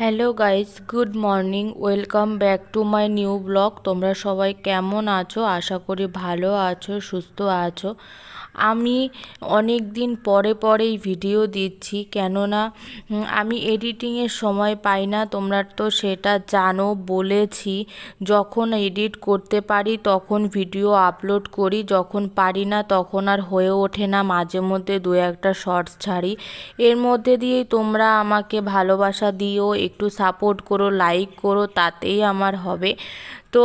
Hello guys, good morning, welcome back to my new blog. তোমরা সবাই কেমন আছো? আশা করি ভালো আছো, সুস্থ আছো। আমি অনেক দিন পরে পরেই ভিডিও দিচ্ছি, কেননা আমি এডিটিংয়ের সময় পাই না। তোমরা তো সেটা জানো, বলেছি। যখন এডিট করতে পারি, তখন ভিডিও আপলোড করি। যখন পারি না, তখন আর হয়ে ওঠে না। মাঝে মধ্যে দু একটা শর্টস ছাড়ি। এর মধ্যে দিয়েই তোমরা আমাকে ভালোবাসা দিও একটু সাপোর্ট করো লাইক করো, তাতেই আমার হবে। তো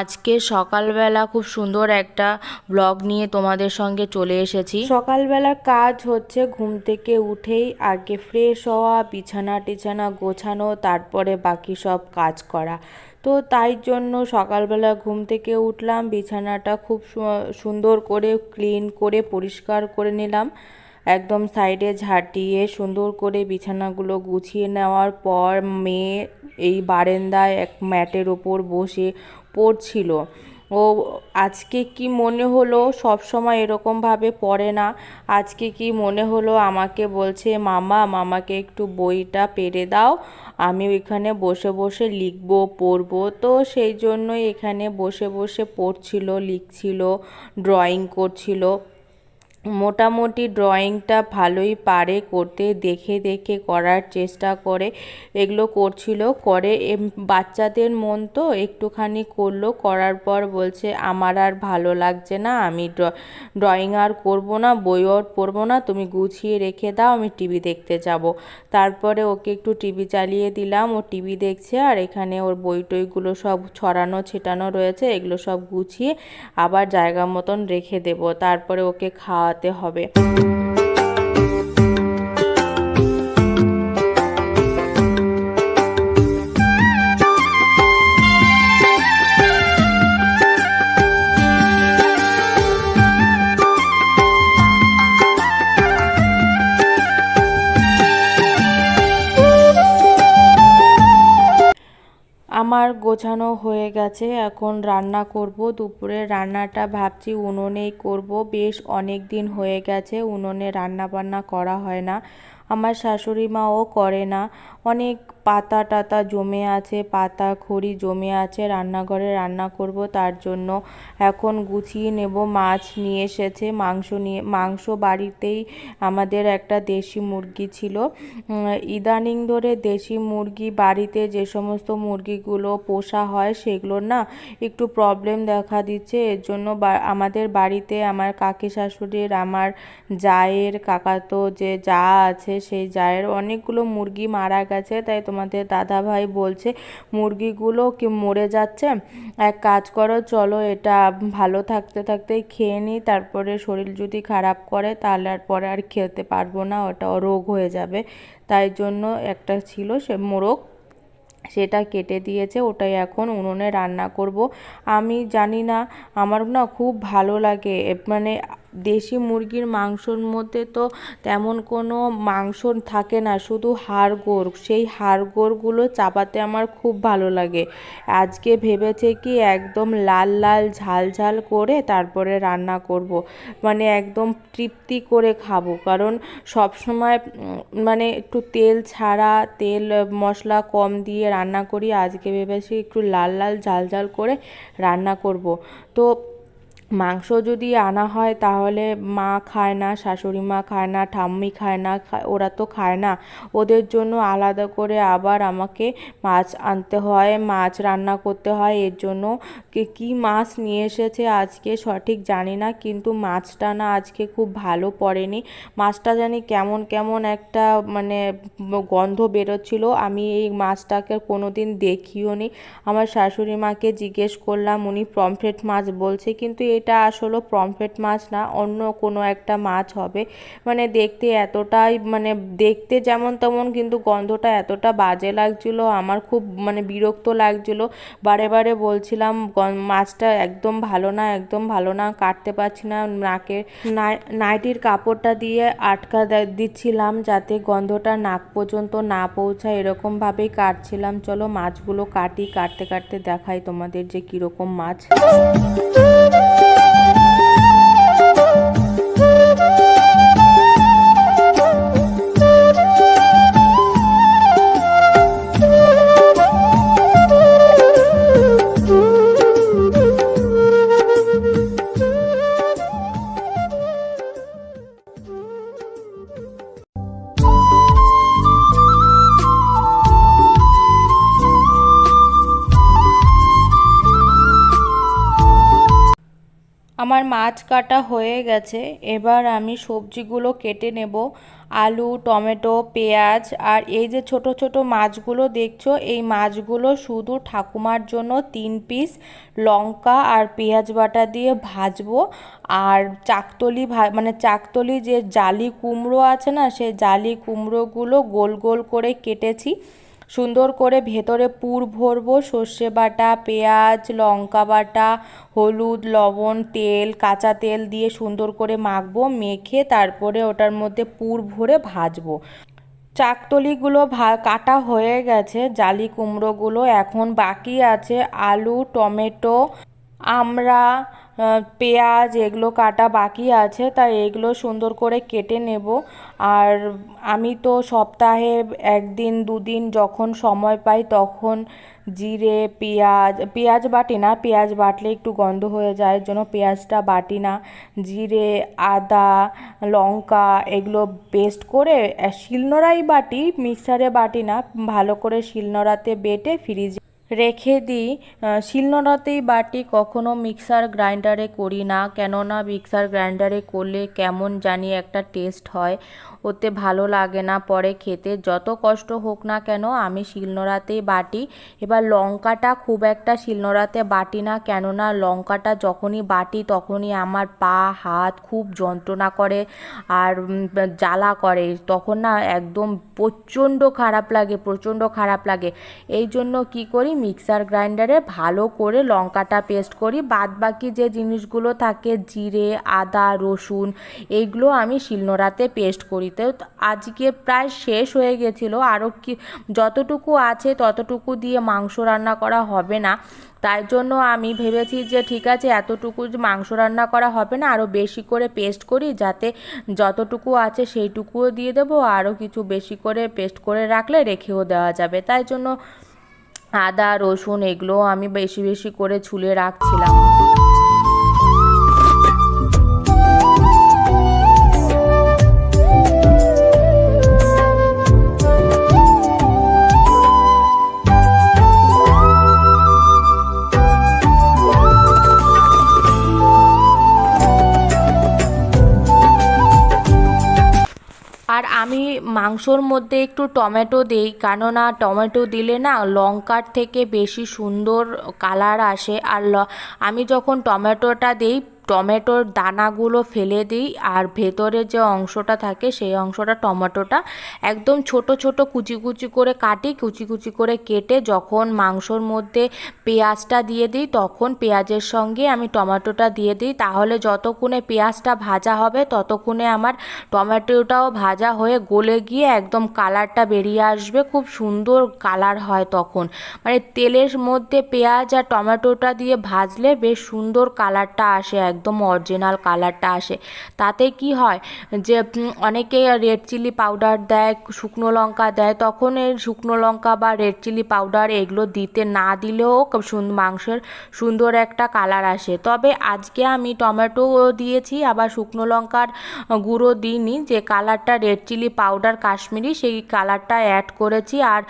আজকে সকালবেলা খুব সুন্দর একটা ব্লগ নিয়ে তোমাদের সঙ্গে চলে এসেছি। সকালবেলার কাজ হচ্ছে ঘুম থেকে উঠেই আগে ফ্রেশ হওয়া, বিছানা টিছানা গোছানো, তারপরে বাকি সব কাজ করা। তো তাই জন্য সকালবেলা ঘুম থেকে উঠলাম, বিছানাটা খুব সুন্দর করে ক্লিন করে, পরিষ্কার করে নিলাম। একদম সাইডে ঝাঁটিয়ে সুন্দর করে বিছানাগুলো গুছিয়ে নেওয়ার পর মেয়ে এই বারেন্দায় এক ম্যাটের ওপর বসে পড়ছিল। ও আজকে কি মনে হলো? সব সময় এরকমভাবে পড়ে না। আজকে কি মনে হলো? আমাকে বলছে, মামা, মামাকে একটু বইটা পেরে দাও। আমি ওইখানে বসে বসে লিখব, পড়ব। তো সেই জন্যই এখানে বসে বসে পড়ছিল, লিখছিল, ড্রয়িং করছিল। মোটামুটি ড্রয়িংটা ভালোই পারে, করতে, দেখে দেখে করার চেষ্টা করে, এগুলো করছিল। করে বাচ্চাদের মন তো একটুখানি করল, করার পর বলছে, আমার আর ভালো লাগছে না, আমি ড্র- ড্রয়িং আর করব না বইও আর পড়ব না, তুমি গুছিয়ে রেখে দাও, আমি টিভি দেখতে যাব। তারপরে ওকে একটু টিভি চালিয়ে দিলাম, ও টিভি দেখছে, আর এখানে ওর বই টইগুলো সব ছড়ানো, ছেটানো রয়েছে, এগুলো সব গুছিয়ে আবার জায়গা মতন রেখে দেব। তারপরে ওকে খাওয়াতে হবে। গেছে এখন রান্না করব। দুপুরে রান্নাটা ভাবছি উনুনেই করব। বেশ অনেক দিন হয়ে গেছে, উনুনে রান্না বান্না করা হয় না। আমার শাশুড়ি মাও করে না। অনেক পাতা টাতা জমে আছে, পাতা খড়ি জমে আছে, রান্নাঘরে রান্না করব তার জন্য। এখন গুছিয়ে নেব, মাছ নিয়ে এসেছে, মাংস নিয়ে, মাংস বাড়িতেই আমাদের একটা দেশি মুরগি ছিল। ইদানিং ধরে দেশি মুরগি বাড়িতে যে সমস্ত মুরগিগুলো পোষা হয় সেগুলোর না একটু প্রবলেম দেখা দিচ্ছে। এর জন্য আমাদের বাড়িতে আমার কাকি শাশুড়ির, আমার জায়ের, কাকাতো যে যা আছে সেই জায়ের অনেকগুলো মুরগি মারা গেছে, তাই তোমাদের দাদা ভাই বলছে, মুরগিগুলো কি মরে যাচ্ছে? এক কাজ করো, চলো এটা ভালো থাকতে থাকতেই খেয়ে নিই, তারপরে শরীর যদি খারাপ করে, তাহলে আর পরে আর খেতে পারব না, ওটা রোগ হয়ে যাবে। তাই জন্য একটা ছিল সে মোরগ, সেটা কেটে দিয়েছে, ওটাই এখন উনুনে রান্না করব। আমি জানি না, আমার না খুব ভালো লাগে মানে দেশি মুরগির মাংসর মধ্যে তো তেমন কোনো মাংস থাকে না, শুধু হাড়গোড়। সেই হাড়গোড়গুলো চাপাতে আমার খুব ভালো লাগে। আজকে ভেবেছে কি একদম লাল লাল ঝাল ঝাল করে তারপরে রান্না করব। মানে একদম তৃপ্তি করে খাব। কারণ সব সময় মানে একটু তেল ছাড়া, তেল মশলা কম দিয়ে রান্না করি, আজকে ভেবেছি একটু লাল লাল ঝাল ঝাল করে রান্না করব। তো মাংস যদি আনা হয় তাহলে মা খায় না, শাশুড়ি মা খায় না, ঠাম্মি খায় না ওরা তো খায় না। ওদের জন্য আলাদা করে আবার আমাকে মাছ আনতে হয়, মাছ রান্না করতে হয়। এর জন্য কি- মাছ নিয়ে এসেছে আজকে সঠিক জানি না, কিন্তু মাছটা না আজকে খুব ভালো পড়েনি। মাছটা জানি কেমন কেমন একটা মানে গন্ধ বেরোচ্ছিল। আমি এই মাছটাকে কোনোদিন দেখিও নি আমার শাশুড়ি মাকে জিজ্ঞেস করলাম, উনি পমফ্রেট মাছ বলছে, কিন্তু এটা আসলে পমফ্রেট মাছ না, অন্য কোনো একটা মাছ হবে। মানে দেখতে এতটাই মানে দেখতে যেমন তেমন কিন্তু গন্ধটা এতটা বাজে লাগছিল, আমার খুব মানে বিরক্ত লাগছিল। বারে বারে বলছিলাম মাছটা একদম ভালো না, একদম ভালো না, কাটতে পারছি না, নাকে নাই- নাইটির কাপড়টা দিয়ে আটকা দিচ্ছিলাম যাতে গন্ধটা নাক পর্যন্ত না পৌঁছায়, এরকমভাবেই কাটছিলাম। চলো মাছগুলো কাটি, কাটতে কাটতে দেখাই তোমাদের যে কীরকম মাছ। আমার মাছ কাটা হয়ে গেছে, এবার আমি সবজিগুলো কেটে নেব। আলু, টমেটো, পেঁয়াজ আর এই যে ছোট ছোট মাছগুলো দেখছ, এই মাছগুলো শুধু ঠাকুমার জন্য তিন পিস লঙ্কা আর পেঁয়াজ বাটা দিয়ে ভাজবো। আর চাকতলি মানে চাকতলি যে জালি কুমড়ো আছে না সেই জালি কুমড়োগুলো গোল গোল করে কেটেছি। সুন্দর করে ভেতরে পুর ভরবো, সর্ষে বাটা, পেঁয়াজ, লঙ্কা বাটা, হলুদ, লবণ, তেল, কাঁচা তেল দিয়ে সুন্দর করে মাখবো, মেখে তারপরে ওটার মধ্যে পুর ভরে ভাজবো। চাকতলিগুলো ভা, কাটা হয়ে গেছে, জালি কুমড়োগুলো এখন বাকি আছে, আলু, টমেটো আমরা পেঁয়াজ এগুলো কাটা বাকি আছে, তাই এগুলো সুন্দর করে কেটে নেব। আর আমি তো সপ্তাহে একদিন, দুদিন যখন সময় পাই তখন জিরে, পেঁয়াজ পেঁয়াজ বাটি না, পেঁয়াজ বাটলে একটু গন্ধ হয়ে যায় জন্য পেঁয়াজটা বাটি না। জিরে, আদা, লঙ্কা এগুলো পেস্ট করে শিলনোড়াই বাটি মিক্সারে বাটি না, ভালো করে শিলনোড়াতে বেটে ফ্রিজে রেখে দিই। শিলনোড়াতেই বাটি কখনো মিক্সার গ্রাইন্ডারে করি না, কেননা মিক্সার গ্রাইন্ডারে করলে কেমন জানি একটা টেস্ট হয়, ওতে ভালো লাগে না। পরে খেতে যত কষ্ট হোক না কেন আমি শিলনোড়াতেই বাটি, এবার লঙ্কাটা খুব একটা শিলনোড়াতে বাটি না, কেননা লঙ্কাটা যখনই বাটি তখনই আমার পা, হাত খুব যন্ত্রণা করে আর জ্বালা করে, তখন না একদম প্রচণ্ড খারাপ লাগে, প্রচণ্ড খারাপ লাগে। এই জন্য কি করি মিক্সার গ্রাইন্ডারে ভালো করে লঙ্কাটা পেস্ট করি। বাদ বাকি যে জিনিসগুলো থাকে, জিরে, আদা, রসুন, এইগুলো আমি শিলনোড়াতে পেস্ট করি। তো আজকে প্রায় শেষ হয়ে গেছিল। আরও কি, যতটুকু আছে ততটুকু দিয়ে মাংস রান্না করা হবে না। তাই জন্য আমি ভেবেছি যে ঠিক আছে, এতটুকু মাংস রান্না করা হবে না আরও বেশি করে পেস্ট করি, যাতে যতটুকু আছে সেইটুকুও দিয়ে দেবো। আরও কিছু বেশি করে পেস্ট করে রাখলে রেখেও দেওয়া যাবে। তাই জন্য আদা রসুন এগুলো আমি বেশি বেশি করে ছুলে রাখছিলাম। মাংসর মধ্যে একটু টমেটো দেই, কেননা টমেটো দিলে না লঙ্কার থেকে বেশি সুন্দর কালার আসে। আর আমি যখন টমেটোটা দিই টমেটোর দানাগুলো ফেলে দিই আর ভেতরে যে অংশটা থাকে সেই অংশটা টমেটোটা একদম ছোট ছোট কুচি কুচি করে কাটি, কুচি কুচি করে কেটে যখন মাংসর মধ্যে পেঁয়াজটা দিয়ে দিই তখন পেঁয়াজের সঙ্গে আমি টমেটোটা দিয়ে দিই। তাহলে যতক্ষণে পেঁয়াজটা ভাজা হবে ততক্ষণে আমার টমেটোটাও ভাজা হয়ে গলে গিয়ে একদম কালারটা বেরিয়ে আসবে। খুব সুন্দর কালার হয় তখন। মানে তেলের মধ্যে পেঁয়াজ আর টমেটোটা দিয়ে ভাজলে বেশ সুন্দর কালারটা আসে একদম অরিজিনাল কালারটা আসে। তাতে কি হয় যে অনেকে রেড চিলি পাউডার দেয়, শুকনো লঙ্কা দেয়, তখন এই শুকনো লঙ্কা বা রেড চিলি পাউডার এগুলো দিতে না দিলেও মাংসের সুন্দর একটা কালার আসে। তবে আজকে আমি টমেটো দিয়েছি, আবার শুকনো লঙ্কার গুঁড়ো দিইনি। যে কালারটা রেড চিলি পাউডার কাশ্মীরি, সেই কালারটা অ্যাড করেছি। আর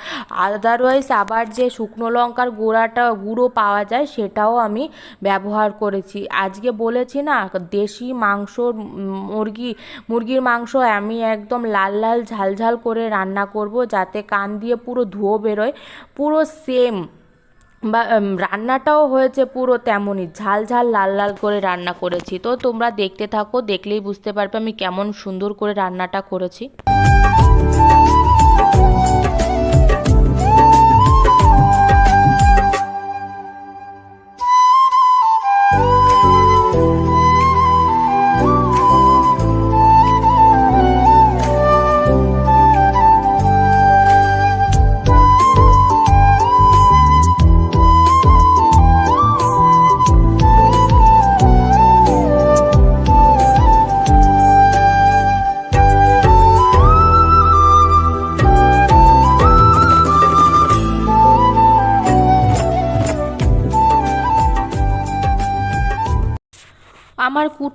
আদারওয়াইজ আবার যে শুকনো লঙ্কার গুঁড়াটা, গুঁড়ো পাওয়া যায়, সেটাও আমি ব্যবহার করেছি। আজকে বলে বলেছি না, দেশি মাংস, মুরগি, মুরগির মাংস আমি একদম লাল লাল, ঝাল ঝাল করে রান্না করব যাতে কান দিয়ে পুরো ধুয়ো বেরোয়। পুরো সেম বা রান্নাটাও হয়েছে পুরো তেমনই, ঝাল ঝাল, লাল লাল করে রান্না করেছি। তো তোমরা দেখতে থাকো, দেখলেই বুঝতে পারবে আমি কেমন সুন্দর করে রান্নাটা করেছি।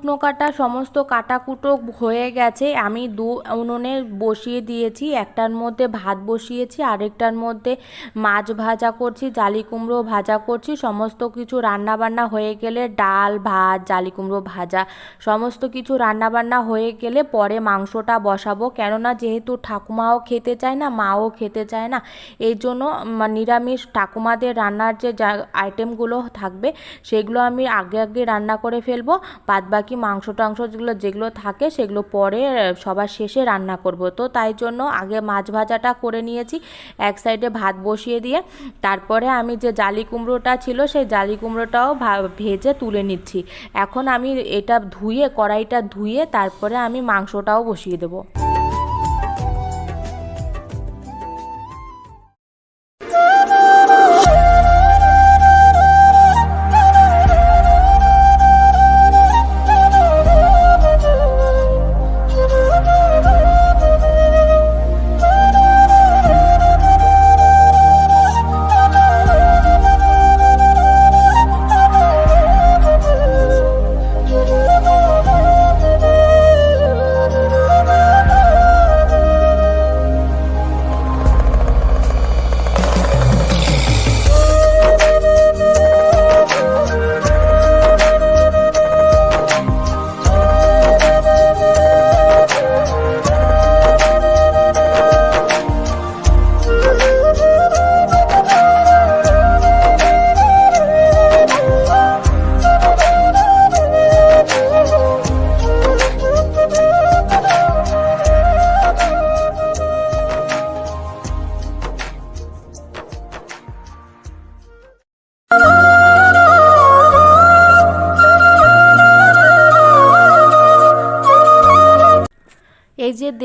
কুটনো কাটা সমস্ত কাটা কুটো হয়ে গেছে। আমি দু উনুনে বসিয়ে দিয়েছি। একটার মধ্যে ভাত বসিয়েছি, আরেকটার মধ্যে মাছ ভাজা করছি জালি কুমড়ো ভাজা করছি, সমস্ত কিছু রান্না বান্না হয়ে গেলে ডাল, ভাত জালি কুমড়ো ভাজা, সমস্ত কিছু রান্না বান্না হয়ে গেলে পরে মাংসটা বসাবো। কেননা যেহেতু ঠাকুমাও খেতে চায় না, মাও খেতে চায় না, এই জন্য নিরামিষ ঠাকুমাদের রান্নার যে আইটেমগুলো থাকবে, সেগুলো আমি আগে আগে রান্না করে ফেলব। বাদ বাকি মাংস টাংস যেগুলো যেগুলো থাকে সেগুলো পরে সবার শেষে রান্না করব। তো তাই জন্য আগে মাছ ভাজাটা করে নিয়েছি, এক সাইডে ভাত বসিয়ে দিয়ে। তারপরে আমি যে জালি কুমড়োটা ছিল, সেই জালি কুমড়োটাও ভেজে তুলে নিচ্ছি। এখন আমি এটা ধুয়ে, কড়াইটা ধুয়ে তারপরে আমি মাংসটাও বসিয়ে দেবো।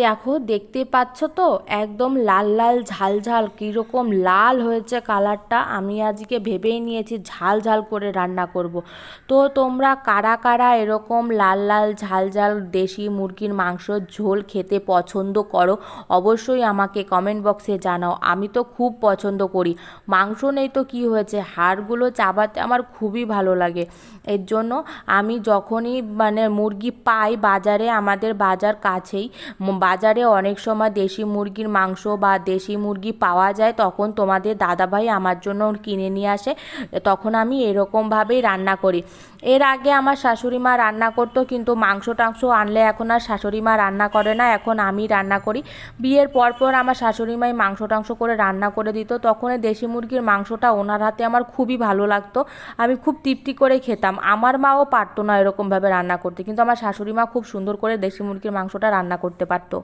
দেখো, দেখতে পাচ্ছ তো? একদম লাল লাল, ঝাল ঝাল, কীরকম লাল হয়েছে কালারটা। আমি আজকে ভেবেই নিয়েছি ঝাল ঝাল করে রান্না করব। তো তোমরা কারা কারা এরকম লাল লাল, ঝাল ঝাল দেশি মুরগির মাংসর ঝোল খেতে পছন্দ করো, অবশ্যই আমাকে কমেন্ট বক্সে জানাও। আমি তো খুব পছন্দ করি। মাংস নেই তো কি হয়েছে? হাড়গুলো চাবাতে আমার খুবই ভালো লাগে। এর জন্য আমি যখনই মানে মুরগি পাই বাজারে, আমাদের বাজার কাছেই ম- বাজারে অনেক সময় দেশি মুরগির মাংস বা দেশি মুরগি পাওয়া যায়, তখন তোমাদের দাদাভাই আমার জন্য কিনে নিয়ে আসে, তখন আমি এরকমভাবেই রান্না করি। এর আগে আমার শাশুড়ি মা রান্না করতো, কিন্তু মাংস টাংস আনলে এখন আর শাশুড়ি মা রান্না করে না, এখন আমি রান্না করি। বিয়ের পর পর আমার শাশুড়ি মাই মাংস টাংস করে রান্না করে দিত তখন দেশি মুরগির মাংসটা ওনার হাতে আমার খুবই ভালো লাগতো, আমি খুব তৃপ্তি করে খেতাম। আমার মাও পারতো না এরকমভাবে রান্না করতে, কিন্তু আমার শাশুড়ি মা খুব সুন্দর করে দেশি মুরগির মাংসটা রান্না করতে পারতো।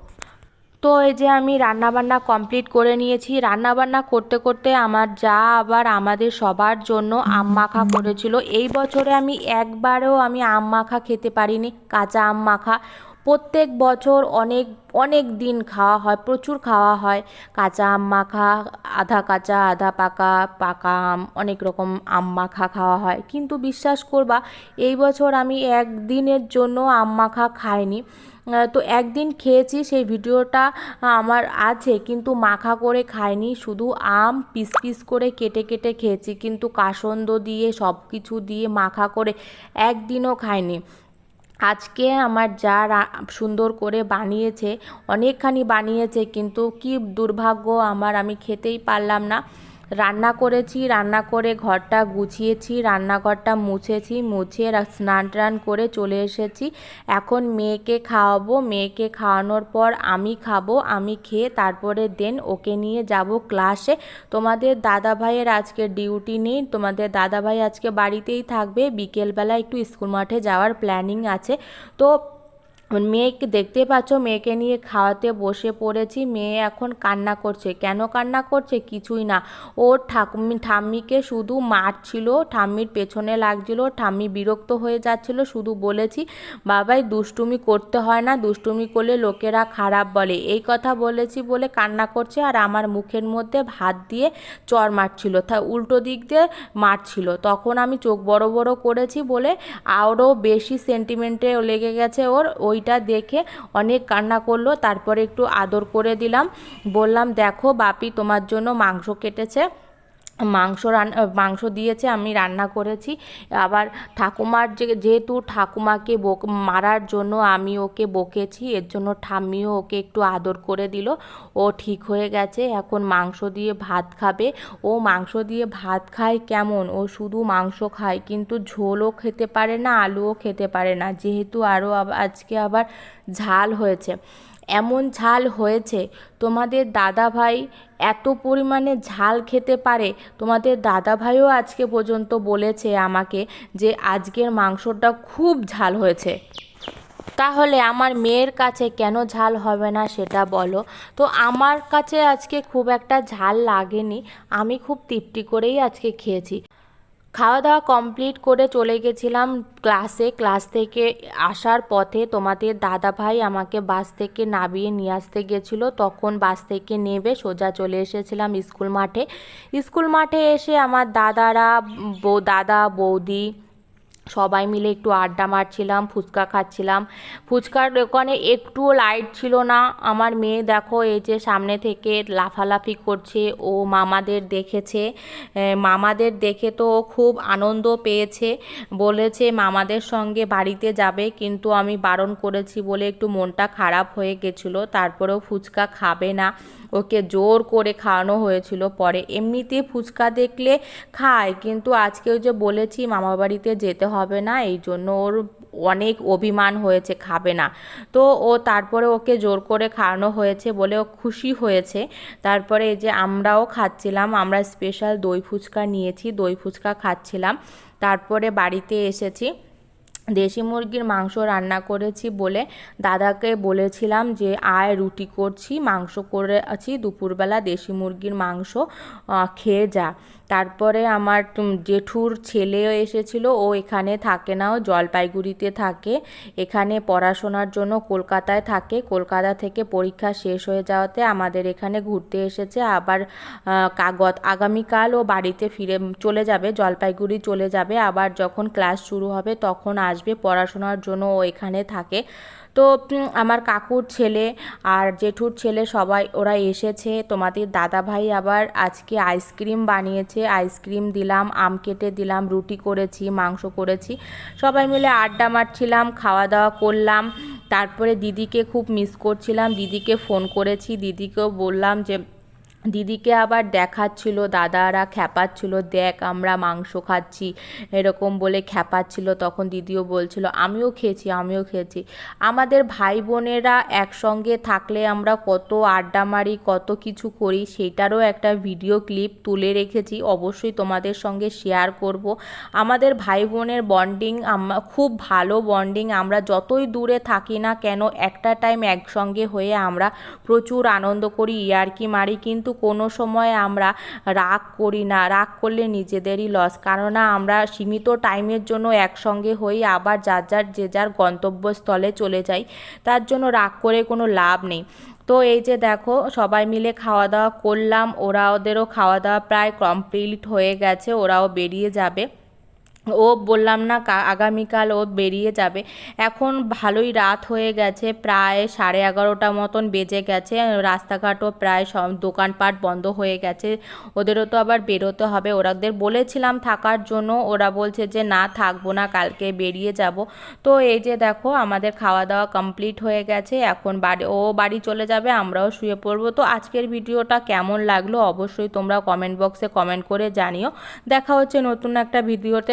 তো এই যে আমি রান্নাবান্না কমপ্লিট করে নিয়েছি। রান্নাবান্না করতে করতে আমার যা আবার আমাদের সবার জন্য আম মাখা করেছিল। এই বছরে আমি একবারও আমি আম মাখা খেতে পারিনি, কাঁচা আম মাখা। প্রত্যেক বছর অনেক অনেক দিন খাওয়া হয়, প্রচুর খাওয়া হয়। কাঁচা আম মাখা, আধা কাঁচা, আধা পাকা পাকা আম, অনেক রকম আম মাখা খাওয়া হয়। কিন্তু বিশ্বাস করবা, এই বছর আমি একদিনের জন্য আম মাখা খাইনি। তো একদিন খেয়েছি, সেই ভিডিওটা আমার আছে, কিন্তু মাখা করে খাইনি, শুধু আম পিস পিস করে কেটে কেটে খেয়েছি, কিন্তু কাসন্দ দিয়ে সব কিছু দিয়ে মাখা করে একদিনও খাইনি। আজকে আমার যা সুন্দর করে বানিয়েছে, অনেকখানি বানিয়েছে, কিন্তু কি দুর্ভাগ্য আমার, আমি খেতেই পারলাম না। রান্না করেছি, রান্না করে ঘরটা গুছিয়েছি, রান্নাঘরটা মুছেছি, মুছে স্নান টান করে চলে এসেছি। এখন মেয়েকে খাওয়াবো। মেয়েকে খাওয়ানোর পর আমি খাব, আমি খেয়ে তারপরে দেন ওকে নিয়ে যাব ক্লাসে তোমাদের দাদা ভাইয়ের আজকে ডিউটি নেই। তোমাদের দাদা ভাই আজকে বাড়িতেই থাকবে। বিকেলবেলা একটু স্কুল মাঠে যাওয়ার প্ল্যানিং আছে। তো মেয়েকে দেখতে পাচ্ছ, মেয়েকে নিয়ে খাওয়াতে বসে পড়েছি। মেয়ে এখন কান্না করছে। কেন কান্না করছে? কিছুই না। ওর ঠাকুমি, ঠাম্মিকে শুধু মারছিল, ঠাম্মির পেছনে লাগছিল, ঠাম্মি বিরক্ত হয়ে যাচ্ছিল। শুধু বলেছি, বাবাই, দুষ্টুমি করতে হয় না। দুষ্টুমি করলে লোকেরা খারাপ বলে। এই কথা বলেছি বলে কান্না করছে আর আমার মুখের মধ্যে ভাত দিয়ে চর মারছিল। তা উল্টো দিক দিয়ে মারছিল। তখন আমি চোখ বড় বড় করেছি বলে আরও বেশি সেন্টিমেন্টে লেগে গেছে ওর। ওইটা দেখে অনেক কান্না করল, তারপরে একটু আদর করে দিলাম। বললাম, দেখো বাপি, তোমার জন্য মাংস কেটেছে। মাংস রান মাংস দিয়েছে, আমি রান্না করেছি। আবার ঠাকুমার যে, যেহেতু ঠাকুমাকে বক, মারার জন্য আমি ওকে বকেছি, এর জন্য ঠাম্মিও ওকে একটু আদর করে দিল। ও ঠিক হয়ে গেছে, এখন মাংস দিয়ে ভাত খাবে। ও মাংস দিয়ে ভাত খায় কেমন? ও শুধু মাংস খায়, কিন্তু ঝোলও খেতে পারে না, আলুও খেতে পারে না। যেহেতু আরও আজকে আবার ঝাল হয়েছে। এমন ঝাল হয়েছে, তোমাদের দাদা ভাই এত পরিমাণে ঝাল খেতে পারে, তোমাদের দাদা ভাইও আজকে পর্যন্ত বলেছে আমাকে যে আজকের মাংসটা খুব ঝাল হয়েছে। তাহলে আমার মেয়ের কাছে কেন ঝাল হবে না সেটা বলো। তো আমার কাছে আজকে খুব একটা ঝাল লাগেনি, আমি খুব তৃপ্তি করেই আজকে খেয়েছি। খাওয়া দাওয়া কমপ্লিট করে চলে গেছিলাম ক্লাসে ক্লাস থেকে আসার পথে তোমাদের দাদা ভাই আমাকে বাস থেকে নামিয়ে নিয়ে আসতে গেছিল। তখন বাস থেকে নেবে সোজা চলে এসেছিলাম স্কুল মাঠে। স্কুল মাঠে এসে আমার দাদারা, বৌ, দাদা, বৌদি সবাই মিলে একটু আড্ডা মারছিলাম, ফুচকা খাচ্ছিলাম। ফুচকার দোকানে একটুও লাইট ছিল না। আমার মেয়ে দেখো, এই যে সামনে থেকে লাফালাফি করছে, ও মামাদের দেখেছে। মামাদের দেখে তো খুব আনন্দ পেয়েছে। বলেছে মামাদের সঙ্গে বাড়িতে যাবে, কিন্তু আমি বারণ করেছি বলে একটু মনটা খারাপ হয়ে গেছিল। তারপরেও ফুচকা খাবে না। ওকে জোর করে খাওয়ানো হয়েছিল পরে। এমনিতে ফুচকা দেখলে খায়, কিন্তু আজকেও যে বলেছি মামা বাড়িতে যেতে হবে। না, এই জন্য ওর অনেক অভিমান হয়েছে, খাবে না। তো ও তারপরে ওকে জোর করে খাওয়ানো হয়েছে বলে ও খুশি হয়েছে। তারপরে এই যে আমরাও খাচ্ছিলাম, আমরা স্পেশাল দই ফুচকা নিয়েছি, দই ফুচকা খাচ্ছিলাম। তারপরে বাড়িতে এসেছি, দেশি মুরগির মাংস রান্না করেছি বলে দাদাকে বলেছিলাম যে, আয় রুটি করছি, মাংস করে আছি দুপুরবেলা দেশি মুরগির মাংস খেয়ে যা। তারপরে আমার জেঠুর ছেলেও এসেছিল, ও এখানে থাকে না, ও জলপাইগুড়িতে থাকে। এখানে পড়াশোনার জন্য কলকাতায় থাকে। কলকাতা থেকে পরীক্ষা শেষ হয়ে যাওয়াতে আমাদের এখানে ঘুরতে এসেছে। আবার কাগজ আগামীকাল ও বাড়িতে ফিরে চলে যাবে, জলপাইগুড়ি চলে যাবে। আবার যখন ক্লাস শুরু হবে, তখন আসবে। পড়াশোনার জন্য ও এখানে থাকে। তো আমার কাকুর ছেলে আর জেঠুর ছেলে সবাই, ওরা এসেছে। তোমাদের দাদা ভাই আবার আজকে আইসক্রিম বানিয়েছে। আইসক্রিম দিলাম, আম কেটে দিলাম, রুটি করেছি, মাংস করেছি। সবাই মিলে আড্ডা মারছিলাম খাওয়া দাওয়া করলাম। তারপরে দিদিকে খুব মিস করছিলাম। দিদিকে ফোন করেছি। দিদিকেও বললাম যে দিদিকে আবার দেখাচ্ছিল, দাদারা খ্যাপাচ্ছিল, দেখ আমরা মাংস খাচ্ছি, এরকম বলে খ্যাপাচ্ছিল। তখন দিদিও বলছিল, আমিও খেয়েছি আমিও খেয়েছি। আমাদের ভাই বোনেরা একসঙ্গে থাকলে আমরা কত আড্ডা মারি, কত কিছু করি, সেটারও একটা ভিডিও ক্লিপ তুলে রেখেছি। অবশ্যই তোমাদের সঙ্গে শেয়ার করব। আমাদের ভাই বোনের বন্ডিং খুব ভালো বন্ডিং। আমরা যতই দূরে থাকি না কেন, একটা টাইম একসঙ্গে হয়ে আমরা প্রচুর আনন্দ করি, ইয়ার্কি মারি। কিন্তু কিন্তু কোনো সময় আমরা রাগ করি না। রাগ করলে নিজেদেরই লস কেননা আমরা সীমিত টাইমের জন্য একসঙ্গে হই, আবার যার যার, যে যার গন্তব্যস্থলে চলে যাই, তার জন্য রাগ করে কোনো লাভ নেই। তো এই যে দেখো, সবাই মিলে খাওয়া দাওয়া করলাম, ওরা ওদেরও খাওয়া দাওয়া প্রায় কমপ্লিট হয়ে গেছে, ওরাও বেরিয়ে যাবে। ও বললাম না আগামীকাল ও বেরিয়ে যাবে। এখন ভালোই রাত হয়ে গেছে, প্রায় সাড়ে এগারোটা মতন বেজে গেছে। রাস্তাঘাটও প্রায় সব দোকানপাট বন্ধ হয়ে গেছে। ওদেরও তো আবার বেরোতে হবে। ওরাদের বলেছিলাম থাকার জন্য। ওরা বলছে যে, না, থাকব না, কালকে বেরিয়ে যাব। তো এই যে দেখো, আমাদের খাওয়া দাওয়া কমপ্লিট হয়ে গেছে। এখন বাড়ি, ও বাড়ি চলে যাবে, আমরাও শুয়ে পড়ব। তো আজকের ভিডিওটা কেমন লাগল? অবশ্যই তোমরা কমেন্ট বক্সে কমেন্ট করে জানিও। দেখা হচ্ছে নতুন একটা ভিডিওতে।